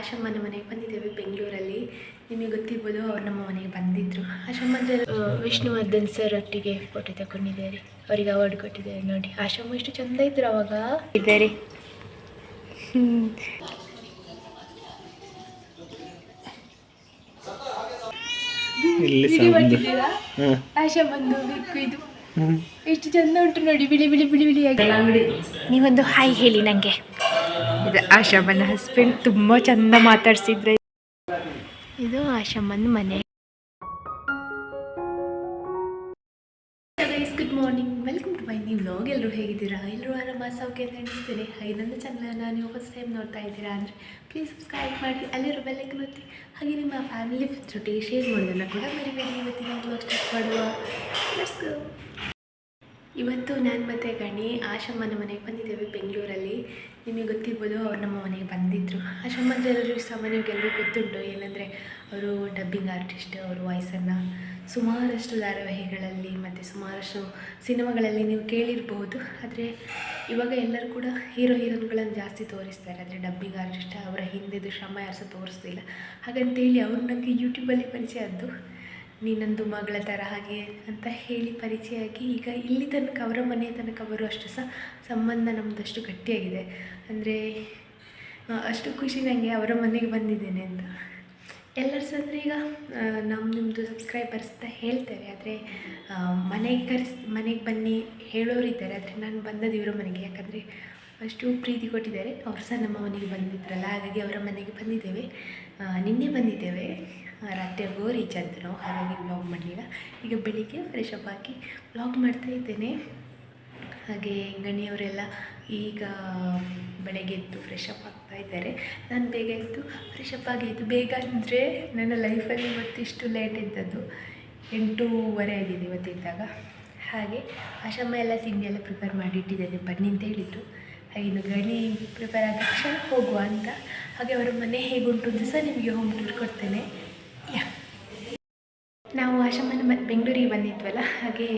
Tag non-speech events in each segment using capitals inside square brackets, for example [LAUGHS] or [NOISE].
ಆಶಮ್ಮನ ಮನೆಗೆ ಬಂದಿದ್ದೇವೆ ಬೆಂಗಳೂರಲ್ಲಿ. ನಿಮಗೆ ಗೊತ್ತಿರ್ಬೋದು ಅವ್ರು ನಮ್ಮ ಮನೆಗೆ ಬಂದಿದ್ದರು ಆಶಮ್ಮ ಅಂದರೆ ವಿಷ್ಣುವರ್ಧನ್ ಸರ್ ಒಟ್ಟಿಗೆ ಫೋಟೋ ತಗೊಂಡಿದ್ದಾರೆ. ಅವರಿಗೆ ಅವಾರ್ಡ್ ಕೊಟ್ಟಿದ್ದಾರೆ ನೋಡಿ. ಆಶಮ್ಮ ಎಷ್ಟು ಚಂದ ಇದ್ರು ಅವಾಗ. ಇದ್ದಾರೆ. ಬೆಕ್ಕು ಇದು. ಎಷ್ಟು ಚಂದ ಉಂಟು ನೋಡಿ ಬಿಳಿ ಬಿಳಿ ಬಿಳಿ ಬಿಳಿಯಾಗಿ. ನೀವೊಂದು ಹಾಯ್ ಹೇಳಿ ನನಗೆ ಇದು ಆಶಮ್ಮನ ಹಸ್ಬೆಂಡ್ ತುಂಬ ಚಂದ ಮಾತಾಡ್ಸಿದ್ರೆ. ಇದು ಆಶಮ್ಮನ ಮನೆ. Good morning welcome to my new vlog ಎಲ್ಲರೂ ಹೇಗಿದ್ದೀರಾ? ಎಲ್ಲರೂ ಆರಾಮ? ಸೌಖ್ಯ ಅಂತ ಎಣಿಸ್ತೀನಿ. ಹಾಗೆ ನನ್ನ ಚಾನಲನ್ನು ನೀವು ಫಸ್ಟ್ ಟೈಮ್ ನೋಡ್ತಾ ಇದ್ದೀರಾ ಅಂದರೆ ಪ್ಲೀಸ್ ಸಬ್ಸ್ಕ್ರೈಬ್ ಮಾಡಿ ಅಲ್ಲಿರೋ ಬೆಲ್ಲೈಕನ್ ಒತ್ತಿ. ಹಾಗೆ ನಿಮ್ಮ ಫ್ಯಾಮಿಲಿ ಜೊತೆಗೆ ಶೇರ್ ಮಾಡೋದನ್ನು ಕೂಡ ಮರಿಬೇಡಿ. ಇವತ್ತಿನ ವ್ಲಾಗ್ ಸ್ಟಾರ್ಟ್ ಮಾಡುವ. ಇವತ್ತು ನಾನು ಮತ್ತು ಗಣಿ ಆಶಮ್ಮನ ಮನೆಗೆ ಬಂದಿದ್ದೇವೆ ಬೆಂಗಳೂರಲ್ಲಿ. ನಿಮಗೆ ಗೊತ್ತಿರ್ಬೋದು ಅವ್ರು ನಮ್ಮ ಮನೆಗೆ ಬಂದಿದ್ದರು ಆ ಅಂದರೆ ಎಲ್ಲರಿಗೂ ಸಾಮಾನ್ಯವಾಗಿ ಎಲ್ಲರೂ ಗೊತ್ತುಂಟು. ಏನಂದರೆ ಅವರು ಡಬ್ಬಿಂಗ್ ಆರ್ಟಿಸ್ಟ್ ಅವ್ರ ವಾಯ್ಸನ್ನು ಸುಮಾರಷ್ಟು ಧಾರಾವಾಹಿಗಳಲ್ಲಿ ಮತ್ತು ಸುಮಾರಷ್ಟು ಸಿನಿಮಾಗಳಲ್ಲಿ ನೀವು ಕೇಳಿರಬಹುದು ಆದರೆ ಇವಾಗ ಎಲ್ಲರೂ ಕೂಡ ಹೀರೋ ಹೀರೋನ್ಗಳನ್ನು ಜಾಸ್ತಿ ತೋರಿಸ್ತಾರೆ. ಆದರೆ ಡಬ್ಬಿಂಗ್ ಆರ್ಟಿಸ್ಟ್ ಅವರ ಹಿಂದೆದು ಶ್ರಮ ಯಾರು ಸಹ ತೋರಿಸ್ತಿಲ್ಲ. ಹಾಗಂತೇಳಿ ಅವ್ರು ನನಗೆ ಯೂಟ್ಯೂಬಲ್ಲಿ ಪರಿಚಯ ಆದ್ದು. ನೀನೊಂದು ಮಗಳ ಥರ ಹಾಗೆ ಅಂತ ಹೇಳಿ ಪರಿಚಯ ಆಗಿ ಈಗ ಇಲ್ಲಿ ತನಕ ಅವರ ಮನೆ ತನಕ ಬರುವಷ್ಟು ಸಹ ಸಂಬಂಧ ನಮ್ಮದಷ್ಟು ಗಟ್ಟಿಯಾಗಿದೆ. ಅಂದರೆ ಅಷ್ಟು ಖುಷಿ ನನಗೆ ಅವರ ಮನೆಗೆ ಬಂದಿದ್ದೇನೆ ಅಂತ. ಎಲ್ಲರೂ ಸಹ ಅಂದರೆ ಈಗ ನಮ್ಮ ನಿಮ್ಮದು ಸಬ್ಸ್ಕ್ರೈಬರ್ಸ್ ಅಂತ ಹೇಳ್ತೇವೆ ಆದರೆ ಮನೆಗೆ ಕರೆಸ್, ಮನೆಗೆ ಬನ್ನಿ ಹೇಳೋರಿದ್ದಾರೆ ಆದರೆ ನಾನು ಬಂದದ್ದು ಇವರ ಮನೆಗೆ. ಯಾಕಂದರೆ ಅಷ್ಟು ಪ್ರೀತಿ ಕೊಟ್ಟಿದ್ದಾರೆ. ಅವರು ಸಹ ನಮ್ಮ ಮನೆಗೆ ಬಂದಿದ್ರಲ್ಲ. ಹಾಗಾಗಿ ಅವರ ಮನೆಗೆ ಬಂದಿದ್ದೇವೆ. ನಿನ್ನೆ ಬಂದಿದ್ದೇವೆ. ಆ, ರಾತ್ರಿಯಾಗೋ ರೀಚ್ ನಾವು ಹಾಗಾಗಿ ವ್ಲಾಗ್ ಮಾಡಲಿಲ್ಲ. ಈಗ ಬೆಳಿಗ್ಗೆ ಫ್ರೆಶ್ ಅಪ್ ಹಾಕಿ ವ್ಲಾಗ್ ಮಾಡ್ತಾ ಇದ್ದೇನೆ. ಹಾಗೆ ಗಣಿಯವರೆಲ್ಲ ಈಗ ಬೆಳಗ್ಗೆ ಎದ್ದು ಫ್ರೆಶ್ ಅಪ್ ಆಗ್ತಾ ಇದ್ದಾರೆ. ನಾನು ಬೇಗ ಎದ್ದು ಫ್ರೆಶ್ ಅಪ್ ಆಗಿ ಎದ್ದು ಬೇಗ ಅಂದರೆ ನನ್ನ ಲೈಫಲ್ಲಿ ಇವತ್ತಿಷ್ಟು ಲೇಟ್ ಇದ್ದದ್ದು ಎಂಟೂವರೆ ಆಗಿದೆ ಇವತ್ತಿದ್ದಾಗ ಹಾಗೆ ಆಶಮ್ಮ ಎಲ್ಲ ತಿಂಡಿ ಎಲ್ಲ ಪ್ರಿಪೇರ್ ಮಾಡಿಟ್ಟಿದ್ದೇನೆ ಬನ್ನಿ ಅಂತ ಹೇಳಿದರು. ಹಾಗೆ ಗಣಿ ಪ್ರಿಪೇರ್ ಆದ ತಕ್ಷಣ ಹೋಗುವ ಅಂತ. ಹಾಗೆ ಅವರ ಮನೆ ಹೇಗುಂಟು ಅಂತ ಸಹ ನಿಮಗೆ ಹೋಮ್ ಟೂರ್ ಕೊಡ್ತೇನೆ. ನಾವು ಆಶಮ್ಮನ ಬೆಂಗಳೂರಿಗೆ ಬಂದಿದ್ವಲ್ಲ, ಹಾಗೆ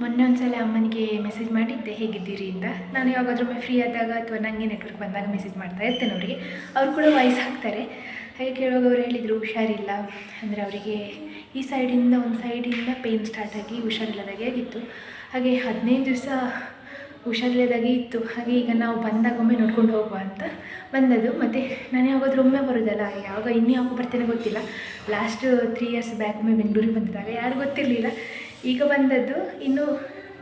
ಮೊನ್ನೆ ಒಂದು ಸಲ ಅಮ್ಮನಿಗೆ ಮೆಸೇಜ್ ಮಾಡಿದ್ದೆ, ಹೇಗಿದ್ದೀರಿ ಅಂತ. ನಾನು ಯಾವಾಗಾದ್ರೂ ಫ್ರೀ ಆದಾಗ ಅಥವಾ ನನಗೆ ನೆಟ್ವರ್ಕ್ ಬಂದಾಗ ಮೆಸೇಜ್ ಮಾಡ್ತಾ ಇರ್ತೇನೆ ಅವರಿಗೆ. ಅವರು ಕೂಡ ವಾಯ್ಸ್ ಹಾಕ್ತಾರೆ. ಹಾಗೆ ಕೇಳುವಾಗ ಅವ್ರು ಹೇಳಿದರು, ಹುಷಾರಿಲ್ಲ. ಅಂದರೆ ಅವರಿಗೆ ಈ ಸೈಡಿಂದ ಒಂದು ಸೈಡಿಂದ ಪೇಯ್ನ್ ಸ್ಟಾರ್ಟ್ ಆಗಿ ಹುಷಾರಿಲ್ಲದಾಗೆ ಆಗಿತ್ತು. ಹಾಗೆ ಹದಿನೈದು ದಿವಸ ಹುಷಾರಿಲ್ಲದಾಗೆ ಇತ್ತು. ಹಾಗೆ ಈಗ ನಾವು ಬಂದಾಗ ಒಮ್ಮೆ ನೋಡ್ಕೊಂಡು ಹೋಗುವ ಅಂತ. ಬಂದದ್ದು. ಮತ್ತು ನಾನು ಯಾವಾಗಾದ್ರೂ ಒಮ್ಮೆ ಬರೋದಲ್ಲ? ಯಾವಾಗ ಇನ್ನು ಯಾವಾಗ ಬರ್ತೇನೆ ಗೊತ್ತಿಲ್ಲ. ಲಾಸ್ಟ್ ತ್ರೀ ಇಯರ್ಸ್ ಬ್ಯಾಕ್ ಒಮ್ಮೆ ಬೆಂಗಳೂರಿಗೆ ಬಂದಿದ್ದಾಗ ಯಾರು ಗೊತ್ತಿರಲಿಲ್ಲ. ಈಗ ಬಂದದ್ದು ಇನ್ನು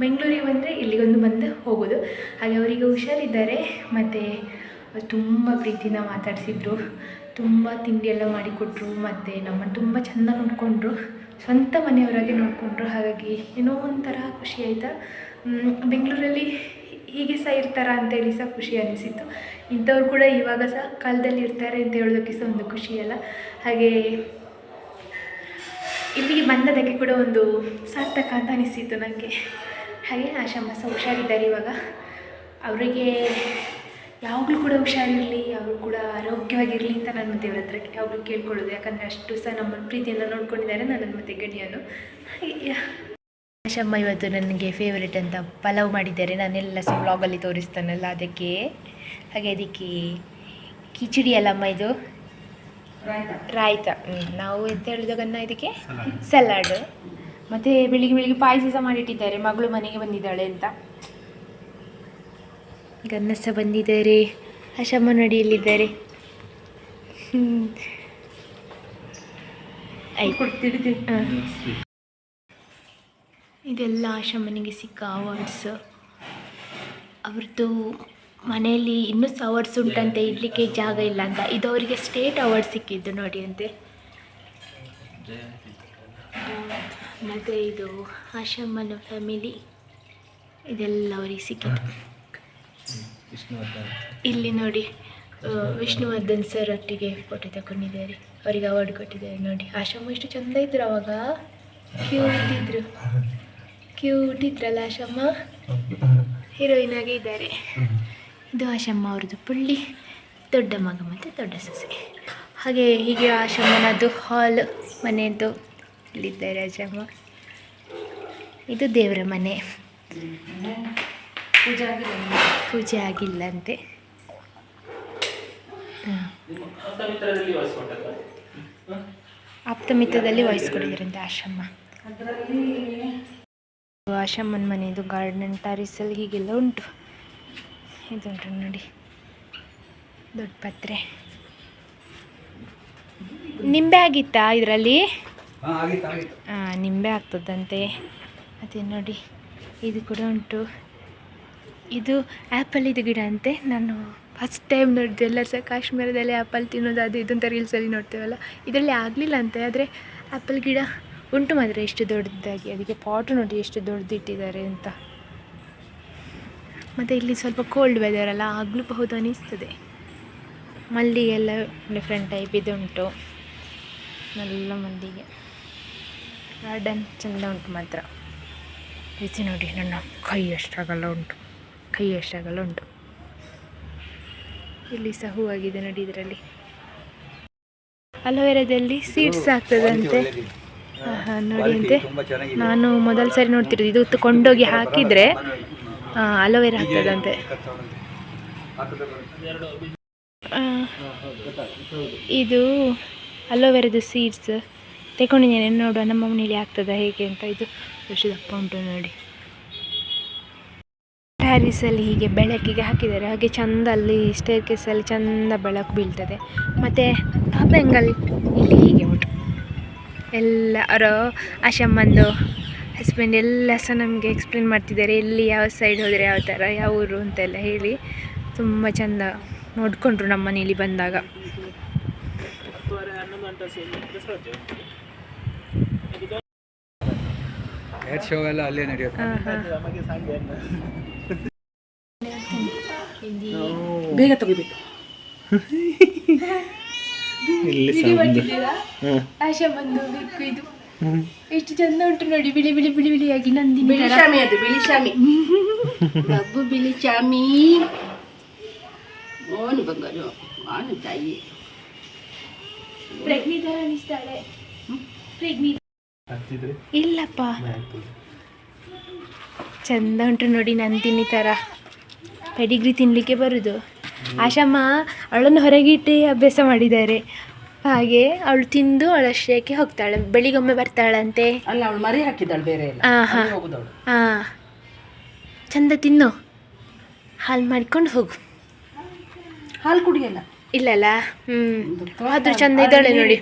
ಬೆಂಗಳೂರಿಗೆ ಬಂದರೆ ಇಲ್ಲಿಗೊಂದು ಬಂದು ಹೋಗೋದು. ಹಾಗೆ ಅವರಿಗೆ ಹುಷಾರಿದ್ದಾರೆ. ಮತ್ತು ತುಂಬ ಪ್ರೀತಿನ ಮಾತಾಡಿಸಿದ್ರು. ತುಂಬ ತಿಂಡಿ ಎಲ್ಲ ಮಾಡಿಕೊಟ್ರು. ಮತ್ತು ನಮ್ಮನ್ನು ತುಂಬ ಚೆಂದ ನೋಡಿಕೊಂಡ್ರು. ಸ್ವಂತ ಮನೆಯವರಾಗಿ ನೋಡಿಕೊಂಡ್ರು. ಹಾಗಾಗಿ ಏನೋ ಒಂಥರ ಖುಷಿ ಆಯಿತಾ? ಬೆಂಗಳೂರಲ್ಲಿ ಹೀಗೆ ಸಹ ಇರ್ತಾರ ಅಂತೇಳಿ ಸಹ ಖುಷಿ ಅನಿಸಿತ್ತು. ಇಂಥವ್ರು ಕೂಡ ಇವಾಗ ಸಹ ಕಾಲದಲ್ಲಿ ಇರ್ತಾರೆ ಅಂತ ಹೇಳೋದಕ್ಕೆ ಸಹ ಒಂದು ಖುಷಿ ಅಲ್ಲ. ಹಾಗೆ ಇಲ್ಲಿಗೆ ಬಂದದಕ್ಕೆ ಕೂಡ ಒಂದು ಸಾರ್ಥಕ ಅಂತ ಅನಿಸಿತ್ತು ನನಗೆ ಹಾಗೆ ಆಶಮ್ಮ ಸಹ ಹುಷಾರಿದ್ದಾರೆ ಇವಾಗ. ಅವರಿಗೆ ಯಾವಾಗಲೂ ಕೂಡ ಹುಷಾರಿರಲಿ ಅವರು ಕೂಡ ಆರೋಗ್ಯವಾಗಿರಲಿ ಅಂತ ನಾನು ದೇವ್ರ ಹತ್ರ ಯಾವಾಗಲೂ ಕೇಳ್ಕೊಳ್ಳೋದು. ಯಾಕಂದರೆ ಅಷ್ಟು ಸಹ ನಮ್ಮ ಪ್ರೀತಿಯನ್ನು ನೋಡ್ಕೊಂಡಿದ್ದಾರೆ ನನ್ನ ಮತ್ತೆ ಗಡಿಯನ್ನು. ಹಾಗೆ ಆಶಮ್ಮ ಇವತ್ತು ನನಗೆ ಫೇವ್ರೇಟ್ ಅಂತ ಪಲಾವ್ ಮಾಡಿದ್ದಾರೆ. ನಾನೆಲ್ಲ ಸಹ ವ್ಲಾಗಲ್ಲಿ ತೋರಿಸ್ತಾನಲ್ಲ ಅದಕ್ಕೆ. ಹಾಗೆ ಅದಕ್ಕೆ ಕಿಚಡಿ ಅಲ್ಲಮ್ಮ ಇದು? ರಾಯ್ತ. ನಾವು ಎಂತ ಹೇಳಿದಾಗನ್ನ ಇದಕ್ಕೆ? ಸಲಾಡ್. ಮತ್ತು ಬೆಳಿಗ್ಗೆ ಬೆಳಿಗ್ಗೆ ಪಾಯಸ ಸಹ ಮಾಡಿಟ್ಟಿದ್ದಾರೆ. ಮಗಳು ಮನೆಗೆ ಬಂದಿದ್ದಾಳೆ ಅಂತ. ಗನ್ನ ಸಹ ಬಂದಿದ್ದಾರೆ. ಆಶಮ್ಮ ನಡಿಯಲ್ಲಿದ್ದಾರೆ ಹ್ಞೂ ಹ್ಮ್. ಆಯ್ತು ಹಾ. ಇದೆಲ್ಲ ಆಶಮ್ಮನಿಗೆ ಸಿಕ್ಕ ಅವಾರ್ಡ್ಸ್ ಅವ್ರದ್ದು ಮನೆಯಲ್ಲಿ ಇನ್ನೂ ಸಹ ಅವಾರ್ಡ್ಸ್ ಉಂಟಂತೆ, ಇಡಲಿಕ್ಕೆ ಜಾಗ ಇಲ್ಲ ಅಂತ. ಇದು ಅವರಿಗೆ ಸ್ಟೇಟ್ ಅವಾರ್ಡ್ ಸಿಕ್ಕಿದ್ದು ನೋಡಿ ಅಂತೆ. ಮತ್ತು ಇದು ಆಶಮ್ಮನ ಫ್ಯಾಮಿಲಿ ಇದೆಲ್ಲ ಅವರಿಗೆ ಸಿಕ್ಕಿದ್ದು. ಇಲ್ಲಿ ನೋಡಿ ವಿಷ್ಣುವರ್ಧನ್ ಸರ್ ಒಟ್ಟಿಗೆ ಫೋಟೋ ತಗೊಂಡಿದ್ದಾರೆ ಅವರಿಗೆ ಅವಾರ್ಡ್ ಕೊಟ್ಟಿದ್ದಾರೆ ನೋಡಿ. ಆಶಮ್ಮ ಇಷ್ಟು ಚಂದ ಇದ್ರು ಅವಾಗ. ಕ್ಯೂ ಇದ್ರು. ಕ್ಯೂಟ್ ಇದ್ರಲ್ಲ ಆಶಮ್ಮ ಹೀರೋಯಿನ್ ಆಗಿ ಇದ್ದಾರೆ ಇದು ಆಶಮ್ಮ ಅವ್ರದ್ದು ಪುಳ್ಳಿ. ದೊಡ್ಡ ಮಗ ಮತ್ತು ದೊಡ್ಡ ಸೊಸೆ. ಹಾಗೆ ಹೀಗೆ ಆಶಮ್ಮನದ್ದು ಹಾಲ್ ಮನೆಯದ್ದು ಇಲ್ಲಿದ್ದಾರೆ ಆಶಮ್ಮ. ಇದು ದೇವರ ಮನೆ. ಪೂಜೆ ಆಗಿಲ್ಲ ಆಗಿಲ್ಲಂತೆ ಆಪ್ತಮಿತ್ರದಲ್ಲಿ ವಹಿಸ್ಕೊಡಿದ್ರಂತೆ ಆಶ್ರಮ ಆಶ್ರಮನ ಮನೆಯದು ಗಾರ್ಡನ್ ಟೆರಿಸಲ್ಲಿ ಹೀಗೆಲ್ಲ ಉಂಟು. ಇದುಂಟು ನೋಡಿ. ದೊಡ್ಡ ಪತ್ರೆ. ನಿಂಬೆ ಆಗಿತ್ತಾ ಇದರಲ್ಲಿ? ನಿಂಬೆ ಆಗ್ತದಂತೆ. ಅದೇ ನೋಡಿ ಇದು ಕೂಡ ಉಂಟು. ಇದು ಆ್ಯಪಲ್ ಇದು ಗಿಡ ಅಂತೆ. ನಾನು ಫಸ್ಟ್ ಟೈಮ್ ನೋಡಿದೆ ಎಲ್ಲರೂ ಸಹ ಕಾಶ್ಮೀರದಲ್ಲಿ ಆ್ಯಪಲ್ ತಿನ್ನೋದು ಅದು ಇದು ಅಂತ ರೀಲ್ಸಲ್ಲಿ ನೋಡ್ತೇವಲ್ಲ. ಇದರಲ್ಲಿ ಆಗಲಿಲ್ಲ ಅಂತೆ ಆದರೆ ಆ್ಯಪಲ್ ಗಿಡ ಉಂಟು ಮಾತ್ರ ಎಷ್ಟು ದೊಡ್ಡದಾಗಿ ಅದಕ್ಕೆ ಪಾಟ್ ನೋಡಿ ಎಷ್ಟು ದೊಡ್ಡದಿಟ್ಟಿದ್ದಾರೆ ಅಂತ. ಮತ್ತು ಇಲ್ಲಿ ಸ್ವಲ್ಪ ಕೋಲ್ಡ್ ವೆದರ್ ಅಲ್ಲ ಆಗಲೂಬಹುದು ಅನಿಸ್ತದೆ. ಮಲ್ಲಿಗೆ ಎಲ್ಲ ಡಿಫ್ರೆಂಟ್ ಟೈಪ್ ಇದುಂಟು ಎಲ್ಲ ಮಲ್ಲಿಗೆ. ಗಾರ್ಡನ್ ಚೆಂದ ಉಂಟು ಮಾತ್ರ. ಬಿಸಿ ನೋಡಿ ನನ್ನ ಕೈ ಎಷ್ಟಾಗಲ್ಲ ಉಂಟು. ಕೈ ಎಷ್ಟಾಗಲ್ಲ ಉಂಟು. ಇಲ್ಲಿ ಸಹ ಹೂವಾಗಿದೆ ನೋಡಿ ಇದರಲ್ಲಿ. ಅಲೋವೆರಾದಲ್ಲಿ ಸೀಡ್ಸ್ ಆಗ್ತದಂತೆ. ನೋಡಿ ಅಂತೆ ನಾನು ಮೊದಲ ಸರಿ ನೋಡ್ತಿರೋದು ಇದು ಕೊಂಡೋಗಿ ಹಾಕಿದರೆ ಅಲೋವೆರಾ ಆಗ್ತದಂತೆ. ಇದು ಅಲೋವೆರಾದ ಸೀಡ್ಸ್ ತಗೊಂಡಿದ್ದೇನೆ. ನೋಡುವ ನಮ್ಮ ಮನೇಲಿ ಆಗ್ತದ ಹೇಗೆ ಅಂತ ಇದು. ಎಷ್ಟು ದಪ್ಪ ಉಂಟು ನೋಡಿ. ಪ್ಯಾರಿಸಲ್ಲಿ ಹೀಗೆ ಬೆಳಕಿಗೆ ಹಾಕಿದ್ದಾರೆ. ಹಾಗೆ ಚಂದ ಅಲ್ಲಿ ಸ್ಟೇರ್ ಕೇಸಲ್ಲಿ ಚಂದ ಬೆಳಕು ಬೀಳ್ತದೆ. ಮತ್ತು ಬೆಂಗಲ್ ಇಲ್ಲಿ ಹೀಗೆ ಉಂಟು. ಎಲ್ಲ ಅವರ ಆಶಮ್ಮಂದು ಹಸ್ಬೆಂಡ್ ಎಲ್ಲ ಸಹ ನಮಗೆ ಎಕ್ಸ್ಪ್ಲೇನ್ ಮಾಡ್ತಿದ್ದಾರೆ ಎಲ್ಲಿ ಯಾವ ಸೈಡ್ ಹೋದರೆ ಯಾವ ಥರ ಯಾವ ಊರು ಅಂತೆಲ್ಲ ಹೇಳಿ ತುಂಬ ಚೆಂದ ನೋಡಿಕೊಂಡ್ರು ನಮ್ಮ ಮನೇಲಿ ಬಂದಾಗ. ಶೋ ಎಲ್ಲ ಅಲ್ಲೇ ನಡೆಯುತ್ತೆ. ಬೇಗ ತೆಗಿಬೇಕು [LAUGHS] ಇಲ್ಲಿ ಆಶಾ ಬಂದು ಇದು. ಎಷ್ಟು ಚಂದ ಉಂಟು ನೋಡಿ ಬಿಳಿ ಬಿಳಿ ಬಿಳಿ ಬಿಳಿಯಾಗಿ ನಂದಿನಿ ಬಿಳಿ ಶಾಮಿ ಅದು ಬಿಳಿ ಶಾಮಿ. [LAUGHS] ಬಬ್ಬು ಬಿಳಿ ಶಾಮಿ. ಓನು ಬಂಗಾರು ಆನು ತಾಯಿ. ಪ್ರೆಗ್ನಿ ತರ ಅನಿಸ್ತಾಳೆ. ಪ್ರೆಗ್ನಿ. ಇಲ್ಲಪ್ಪ. ಚಂದ ಉಂಟು ನೋಡಿ ನಂದಿನಿ ತರ. ಪೆಡಿಗ್ರಿ ತಿನ್ನಲಿಕ್ಕೆ ಬರುದು. ಆಶಮ್ಮ ಅವಳನ್ನು ಹೊರಗಿಟ್ಟು ಅಭ್ಯಾಸ ಮಾಡಿದ್ದಾರೆ. ಹಾಗೆ ಅವಳು ತಿಂದು ಅವಳ ಶ್ರೇಯಕ್ಕೆ ಹೋಗ್ತಾಳೆ. ಬೆಳಿಗೊಮ್ಮೆ ಬರ್ತಾಳಂತೆ. ಅಲ್ಲ ಅವಳು ಮರಿ ಹಾಕಿದ್ದಾಳೆ ಬೇರೆ ಎಲ್ಲ. ಹಾಂ ಹಾ. ಹಾಂ ಚಂದ ತಿನ್ನು. ಹಾಲು ಮಾಡ್ಕೊಂಡು ಹೋಗು. ಹಾಲು ಕುಡಿಯಲ್ಲ? ಇಲ್ಲಲ್ಲ ಹ್ಞೂ ಆದ್ರೂ ಚಂದ ಇದ್ದಾಳೆ ನೋಡಿ.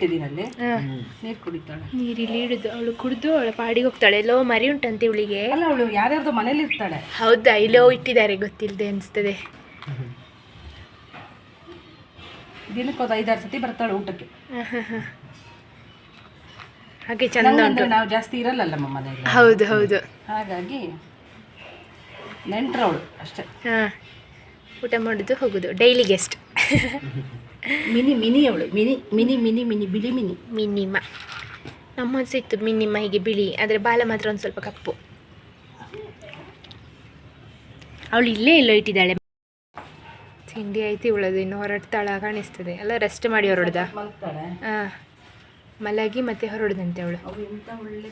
ನೀರು ಕುಡಿತಾಳೆ. ನೀರಿಲ್ಲಿ ಇಡುದು. ಅವಳು ಕುಡಿದು ಅವಳ ಪಾಡಿಗೆ ಹೋಗ್ತಾಳೆ. ಎಲ್ಲೋ ಮರಿ ಉಂಟಂತೆ ಇವಳಿಗೆ. ಅಲ್ಲ ಅವಳು ಯಾರ್ಯಾರ್ದು ಮನೇಲಿ ಇರ್ತಾಳೆ ಹೌದಾ? ಇಲ್ಲೋ ಇಟ್ಟಿದ್ದಾರೆ ಗೊತ್ತಿಲ್ಲದೆ ಅನಿಸ್ತದೆ. ದಿನಕ್ಕೆ ಒಂದು ಐದಾರು ಸತಿ ಬರ್ತಾಳೆ ಊಟಕ್ಕೆ. ಹಾಗೆ ಚಂದ ಉಂಟು. ನಾವು ಜಾಸ್ತಿ ಇರಲ್ಲ ನಮ್ಮ ಮನೆಯಲ್ಲಿ. ಹೌದು ಹೌದು. ಹಾಗಾಗಿ ನೆಂಟ್ರವಳು ಅಷ್ಟೇ. ಹಾಂ ಊಟ ಮಾಡೋದು ಹೋಗೋದು ಡೈಲಿ ಗೆಸ್ಟ್ ಮಿನಿ ಮಿನಿ ಅವಳು ಮಿನಿ ಮಿನಿ ಮಿನಿ ಮಿನಿ ಬಿಳಿ ಮಿನಿ. ಮಿನಿಮ. ನಮ್ಮ ಸಿತ್ತು ಮಿನಿಮ ಹೀಗೆ ಬಿಳಿ ಆದರೆ ಬಾಲ ಮಾತ್ರ ಒಂದು ಸ್ವಲ್ಪ ಕಪ್ಪು. ಅವಳು ಇಲ್ಲೇ ಎಲ್ಲೋ ಇಟ್ಟಿದ್ದಾಳೆ ತಿಂಡಿ ಐತಿ ಉಳದು ಇನ್ನು ಹೊರಡ್ತಾಳ ಕಾಣಿಸ್ತದೆ ಎಲ್ಲ ರೆಸ್ಟ್ ಮಾಡಿ ಹೊರಡ್ದ. ಹಾಂ ಮಲಗಿ ಮತ್ತೆ ಹೊರಡ್ದಂತೆ ಅವಳು. ಅವು ಎಂತ ಒಳ್ಳೆ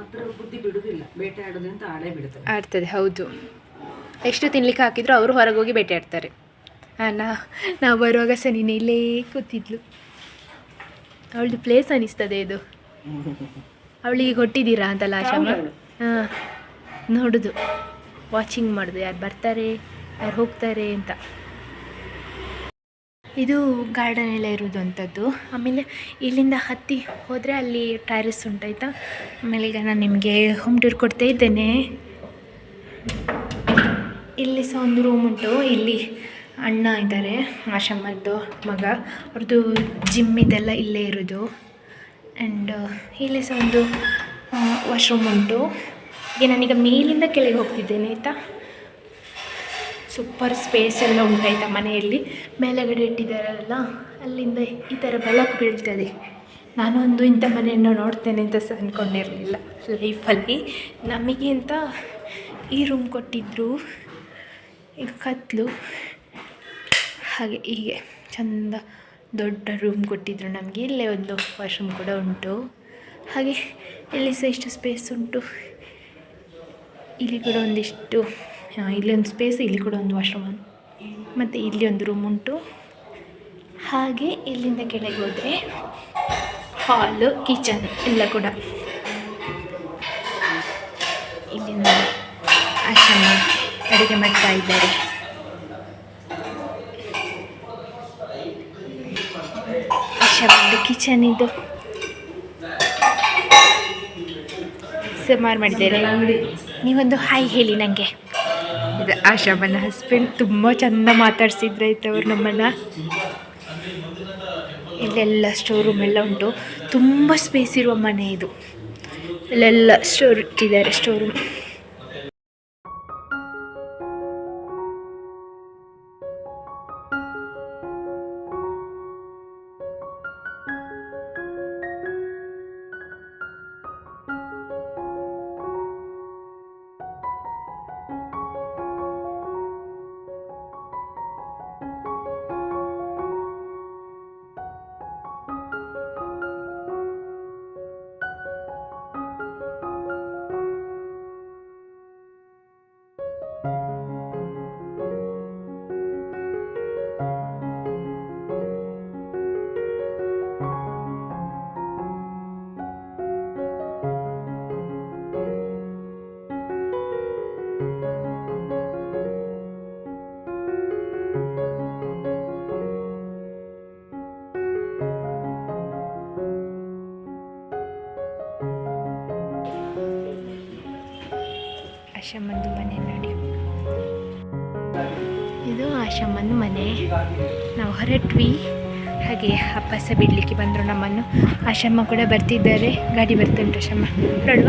ಅದ್ರ ಬುದ್ಧಿ ಬಿಡುದಿಲ್ಲ. ಬೇಟೆ ಆಡೋದು ಅಂತ ಆಡೇ ಬಿಡ್ತವೆ ಆಡ್ತದೆ ಹೌದು. ಎಷ್ಟು ತಿನ್ಲಿಕ್ಕೆ ಹಾಕಿದ್ರು ಅವರು ಹೊರಗೆ ಹೋಗಿ ಬೇಟೆ ಆಡ್ತಾರೆ. ಹಾಂ ನಾ ನಾವು ಬರುವಾಗ ಸಹ ನೀನು ಇಲ್ಲೇ ಕೂತಿದ್ಲು. ಅವಳದು ಪ್ಲೇಸ್ ಅನಿಸ್ತದೆ ಇದು. ಅವಳಿಗೆ ಕೊಟ್ಟಿದ್ದೀರಾ ಅಂತಲ್ಲ ಆಶಾಮ ಹಾಂ ನೋಡೋದು. ವಾಚಿಂಗ್ ಮಾಡೋದು. ಯಾರು ಬರ್ತಾರೆ? ಯಾರು ಹೋಗ್ತಾರೆ ಅಂತ. ಇದು ಗಾರ್ಡನ್ ಎಲ್ಲ ಇರೋದು ಅಂಥದ್ದು ಆಮೇಲೆ ಇಲ್ಲಿಂದ ಹತ್ತಿ ಹೋದರೆ ಅಲ್ಲಿ ಟ್ಯಾರಿಸ್ ಉಂಟಾಯ್ತಾ ಆಮೇಲೆ ಈಗ ನಾನು ನಿಮಗೆ ಹೋಮ್ ಟೂರ್ ಕೊಡ್ತಾ ಇದ್ದೇನೆ. ಇಲ್ಲಿ ಸಹ ಒಂದು ರೂಮ್ ಉಂಟು. ಇಲ್ಲಿ ಅಣ್ಣ ಇದ್ದಾರೆ, ಆಶಮ್ಮದ್ದು ಮಗ. ಅವ್ರದ್ದು ಜಿಮ್ ಇದೆಲ್ಲ ಇಲ್ಲೇ ಇರೋದು. ಆ್ಯಂಡ್ ಇಲ್ಲಿ ಸಹ ಒಂದು ವಾಶ್ರೂಮ್ ಉಂಟು. ಈಗ ನಾನೀಗ ಮೇಲಿಂದ ಕೆಳಗೆ ಹೋಗ್ತಿದ್ದೇನೆ, ಆಯಿತಾ? ಸೂಪರ್ ಸ್ಪೇಸ್ ಎಲ್ಲ ಉಂಟಾಯ್ತಾ ಮನೆಯಲ್ಲಿ. ಮೇಲೆಗಡೆ ಇಟ್ಟಿದ್ದಾರಲ್ಲ, ಅಲ್ಲಿಂದ ಈ ಥರ ಬೆಳಕು ಬೀಳ್ತದೆ. ನಾನು ಒಂದು ಇಂಥ ಮನೆಯನ್ನು ನೋಡ್ತೇನೆ ಅಂತ ಸಹ ಅಂದ್ಕೊಂಡಿರಲಿಲ್ಲ ಲೈಫಲ್ಲಿ. ನಮಗೆ ಅಂತ ಈ ರೂಮ್ ಕೊಟ್ಟಿದ್ದರು ಈಗ ಕತ್ಲು, ಹಾಗೆ ಹೀಗೆ ಚಂದ ದೊಡ್ಡ ರೂಮ್ ಕೊಟ್ಟಿದ್ದರು ನಮಗೆ. ಇಲ್ಲೇ ಒಂದು ವಾಶ್ರೂಮ್ ಕೂಡ ಉಂಟು. ಹಾಗೆ ಇಲ್ಲಿ ಸಹ ಇಷ್ಟು ಸ್ಪೇಸ್ ಉಂಟು? ಇಲ್ಲಿ ಕೂಡ ಒಂದಿಷ್ಟು ಹಾಂ ಇಲ್ಲಿ ಒಂದು ಸ್ಪೇಸ್ ಇಲ್ಲಿ ಕೂಡ ಒಂದು ವಾಶ್ರೂಮ್ ಮತ್ತು ಇಲ್ಲಿ ಒಂದು ರೂಮ್ ಉಂಟು. ಹಾಗೆ ಇಲ್ಲಿಂದ ಕೆಳಗೆ ಹೋದರೆ ಹಾಲು ಕಿಚನ್ ಎಲ್ಲ ಕೂಡ. ಇಲ್ಲಿಂದ ಆಶ್ರಮ ಅಡುಗೆ ಮಾಡ್ತಾ ಇದ್ದಾರೆ. ಆಶ್ರಮದ ಕಿಚನ್ ಇದು. ಸುಮಾರು ಮಾಡಿದ್ದಾರೆ. ನೀವೊಂದು ಹಾಯ್ ಹೇಳಿ ನನಗೆ ಇದು ಆಶಾಮನ ಹಸ್ಬೆಂಡ್ ತುಂಬ ಚೆಂದ ಮಾತಾಡಿಸಿದ್ರೆ ಆಯ್ತು ಅವ್ರು ನಮ್ಮನ್ನು. ಇಲ್ಲೆಲ್ಲ ಸ್ಟೋರ್ ರೂಮ್ ಎಲ್ಲ ಉಂಟು. ತುಂಬ ಸ್ಪೇಸ್ ಇರುವ ಮನೆ ಇದು. ಇಲ್ಲೆಲ್ಲ ಸ್ಟೋರ್ ಇಟ್ಟಿದ್ದಾರೆ ಸ್ಟೋರ್ ರೂಮ್ ಆಶಮ್ಮಂದು ಮನೆ ನೋಡಿ. ಇದು ಆಶಮ್ಮನ ಮನೆ. ನಾವು ಹೊರಟ್ವಿ. ಹಾಗೆ ಅಪ್ಪ ಸಹ ಬಿಡಲಿಕ್ಕೆ ಬಂದರು ನಮ್ಮನ್ನು. ಆಶಮ್ಮ ಕೂಡ ಬರ್ತಿದ್ದಾರೆ. ಗಾಡಿ ಬರ್ತುಂಟು ಆಶಮ್ಮ ನೋಡುವ